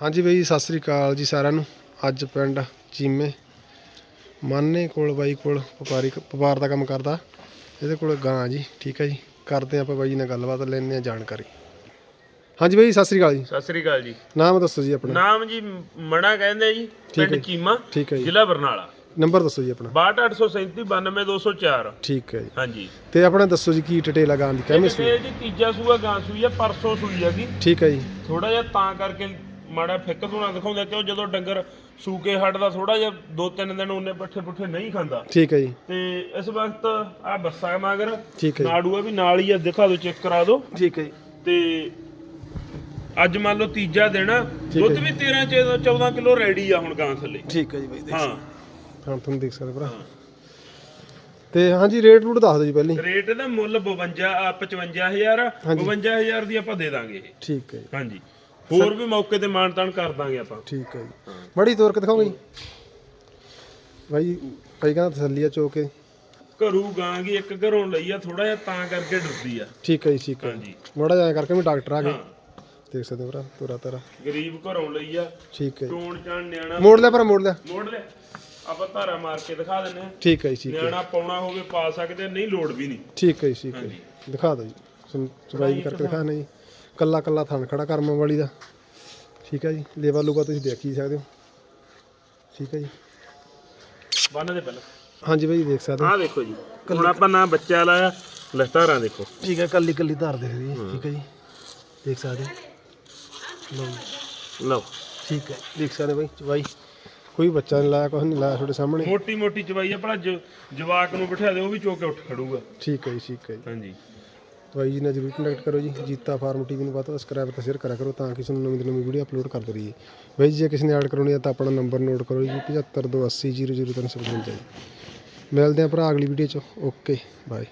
ਹਾਂਜੀ ਬਈ ਸਤਿ ਸ੍ਰੀ ਅਕਾਲ ਜੀ ਸਾਰਿਆਂ ਨੂੰ। ਅੱਜ ਪਿੰਡ ਚੀਮੇ ਮਾਨੇ ਕੋਲ ਬਾਈ ਕੋਲ ਵਪਾਰੀ ਵਪਾਰ ਦਾ ਕੰਮ ਕਰਦਾ। ਇਹਦੇ ਕੋਲ ਗਾਂ ਜੀ ਠੀਕ ਹੈ ਜੀ। ਕਰਦੇ ਆਪਾਂ ਬਾਈ ਜੀ ਨਾਲ ਗੱਲਬਾਤ ਲੈਣੇ ਆ ਜਾਣਕਾਰੀ। ਹਾਂਜੀ ਬਈ ਸਤਿ ਸ੍ਰੀ ਅਕਾਲ ਜੀ। ਸਤਿ ਸ੍ਰੀ ਅਕਾਲ ਜੀ। ਨਾਮ ਦੱਸੋ ਜੀ ਆਪਣਾ। ਨਾਮ ਜੀ ਮਣਾ ਕਹਿੰਦੇ ਜੀ ਪਿੰਡ। ਚੀਮਾ ਠੀਕ ਹੈ ਜੀ। ਜ਼ਿਲ੍ਹਾ ਬਰਨਾਲਾ। ਨੰਬਰ ਦੱਸੋ ਜੀ ਆਪਣਾ। 62837 92204 ਠੀਕ ਹੈ ਜੀ। ਹਾਂਜੀ। ਤੇ ਆਪਣਾ ਦੱਸੋ ਜੀ ਕੀ ਡਿਟੇਲ ਆ ਗਾਂ ਦੀ ਕਿਵੇਂ ਸੂਈ ਜੀ ਤੀਜਾ ਸੂਆ ਗਾਂ ਸੂਈ ਆ ਪਰਸੋਂ ਸੂਈ ਹੈਗੀ। ਠੀਕ ਹੈ ਜੀ। ਥੋੜਾ ਜਿਹਾ ਤਾਂ ਕਰਕੇ ਮਾੜਾ ਫਿੱਕ ਧੂਣਾ ਦਿਖਾਉਂਦਾ ਕਿਉਂ ਜਦੋਂ ਡੰਗਰ ਸੂਕੇ ਹਟਦਾ ਥੋੜਾ ਜਿਹਾ ਦੋ ਤਿੰਨ ਦਿਨ ਉਹਨੇ ਪੱਠੇ ਪੁੱਠੇ ਨਹੀਂ ਖਾਂਦਾ। ਠੀਕ ਹੈ ਜੀ। ਤੇ ਇਸ ਵਕਤ ਆ ਬੱਸਾ ਮਗਰ। ਠੀਕ ਹੈ ਜੀ। ਨਾੜੂ ਆ ਵੀ ਨਾਲ ਹੀ ਆ ਦਿਖਾ ਦਿਓ ਚੈੱਕ ਕਰਾ ਦਿਓ। ਠੀਕ ਹੈ ਜੀ। ਤੇ ਅੱਜ ਮੰਨ ਲਓ ਤੀਜਾ ਦਿਨ ਆ, ਦੁੱਧ ਵੀ 13 ਚ 14 ਕਿਲੋ ਰੈਡੀ ਆ ਹੁਣ ਗਾਂ ਥੱਲੇ। ਠੀਕ ਹੈ ਜੀ ਬਾਈ ਹਾਂ। ਹਾਂ ਤੁਹਾਨੂੰ ਦੇਖ ਸਕਦੇ ਭਰਾ। ਤੇ ਹਾਂਜੀ ਰੇਟ ਰੂਟ ਦੱਸ ਦਿਓ ਜੀ ਪਹਿਲਾਂ। ਰੇਟ ਇਹਦਾ ਮੁੱਲ 52 ਆ 55000 ਆ। ਹਾਂਜੀ। 52000 ਦੀ ਆਪਾਂ ਦੇ ਦਾਂਗੇ ਇਹ। ਠੀਕ ਹੈ ਜੀ। ਹਾਂਜੀ। ਹੋਰ ਵੀ ਮੌਕੇ ਤੇ ਮਾਨਤਾਨ ਕਰ ਦਾਂਗੇ ਆਪਾਂ। ਠੀਕ ਹੈ ਜੀ। ਬੜੀ ਤੋਰ ਕੇ ਦਿਖਾਓਗੇ ਜੀ। ਬਾਈ ਭਾਈ ਕਹਿੰਦਾ ਤਸੱਲੀ ਆ ਚੋ ਕੇ ਘਰੂ ਗਾਂ ਗੀ ਇੱਕ ਘਰੋਂ ਲਈ ਆ ਥੋੜਾ ਜਿਹਾ ਤਾਂ ਕਰਕੇ ਡਰਦੀ ਆ। ਠੀਕ ਹੈ ਜੀ ਠੀਕ ਹੈ। ਹਾਂਜੀ। ਮੋੜਾ ਜਾਇਆ ਕਰਕੇ ਵੀ ਡਾਕਟਰ ਆ ਗਏ ਦੇਖ ਸਕਦੇ ਹੋ ਭਰਾ ਤੋਰਾ ਤੇਰਾ। ਗਰੀਬ ਘਰੋਂ ਲਈ ਆ। ਠੀਕ ਹੈ ਜੀ। ਟੋਣ ਚਾਣ ਨਿਆਣਾ ਮੋੜ ਲਿਆ ਭਰਾ ਮੋੜ ਲਿਆ। ਮੋੜ ਲੈ ਆਪਾਂ ਧਾਰਾ ਮਾਰ ਕੇ ਦਿਖਾ ਦਿੰਨੇ ਆ ਠੀਕ ਹੈ ਜੀ ਠੀਕ ਹੈ। ਨਿਆਣਾ ਪਾਉਣਾ ਹੋਵੇ ਪਾ ਸਕਦੇ ਨਹੀਂ ਲੋੜ ਵੀ ਨਹੀਂ। ਠੀਕ ਹੈ ਜੀ ਠੀਕ ਹੈ। ਜੀ। ਦਿਖਾ ਦਿਓ ਜੀ। ਸੁਣ ਚੁਰਾਈ ਕਰਕੇ ਦਿਖਾ। ਨਹੀਂ ਕੱਲਾ ਕੱਲਾ ਥਣ ਖੜਾ ਕਰਮ ਵਾਲੀ ਦਾ। ਠੀਕ ਹੈ ਜੀ ਲੇਵਾ ਲੂਗਾ ਤੁਸੀਂ ਦੇਖ ਹੀ ਸਕਦੇ ਹੋ। ਠੀਕ ਹੈ ਜੀ। ਬੰਨ ਦੇ ਪਹਿਲਾਂ। ਹਾਂਜੀ ਬਾਈ ਦੇਖ ਸਕਦੇ ਹੋ। ਆਹ ਦੇਖੋ ਜੀ। ਹੁਣ ਆਪਾਂ ਨਾ ਬੱਚਾ ਲਾਇਆ ਲੈ ਧਾਰਾਂ ਦੇਖੋ। ਠੀਕ ਹੈ ਕੱਲੀ ਕੱਲੀ ਧਾਰ ਦੇਖਦੀ ਹੈ। ਠੀਕ ਹੈ ਜੀ। ਦੇਖ ਸਕਦੇ ਹੋ। ਲਓ। ਲਓ। ਠੀਕ ਹੈ ਦੇਖ ਸਕਦੇ ਬਾਈ ਚਵਾਈ। ਕੋਈ ਬੱਚਾ ਨਹੀਂ ਲਾਇਆ ਕੁਛ ਨਹੀਂ ਲਾਇਆ ਤੁਹਾਡੇ ਸਾਹਮਣੇ। ਮੋਟੀ ਮੋਟੀ ਚਵਾਈ ਆ ਭਲਾ ਜਵਾਕ ਨੂੰ ਬਿਠਾ ਦੇ ਉਹ ਵੀ ਚੋਕ ਉੱਠ ਖੜੂਗਾ। ਠੀਕ ਹੈ ਜੀ ਠੀਕ ਹੈ ਜੀ। ਹਾਂਜੀ। ਦਵਾਈ ਜੀ ਨਾਲ ਜਰੂਰ ਕੰਟੈਕਟ ਕਰੋ ਜੀ ਜੀਤਾ ਫਾਰਮ ਟੀਵੀ ਨੂੰ ਵੱਧ ਤੋਂ ਸਬਸਕ੍ਰਾਈਬ ਅਤੇ ਸ਼ੇਅਰ ਕਰਿਆ ਕਰੋ ਤਾਂ ਕਿ ਤੁਹਾਨੂੰ ਨਵੀਂ ਤੋਂ ਨਵੀਂ ਵੀਡੀਓ ਅਪਲੋਡ ਕਰਦੇ ਰਹੀਏ ਬਾਈ ਜੀ ਜੇ ਕਿਸੇ ਨੇ ਐਡ ਕਰਾਉਣੀ ਹੈ ਤਾਂ ਆਪਣਾ ਨੰਬਰ ਨੋਟ ਕਰੋ ਜੀ 7528000355 ਜੀ ਮਿਲਦੇ ਹਾਂ ਭਰਾ ਅਗਲੀ ਵੀਡੀਓ 'ਚ ਓਕੇ ਬਾਏ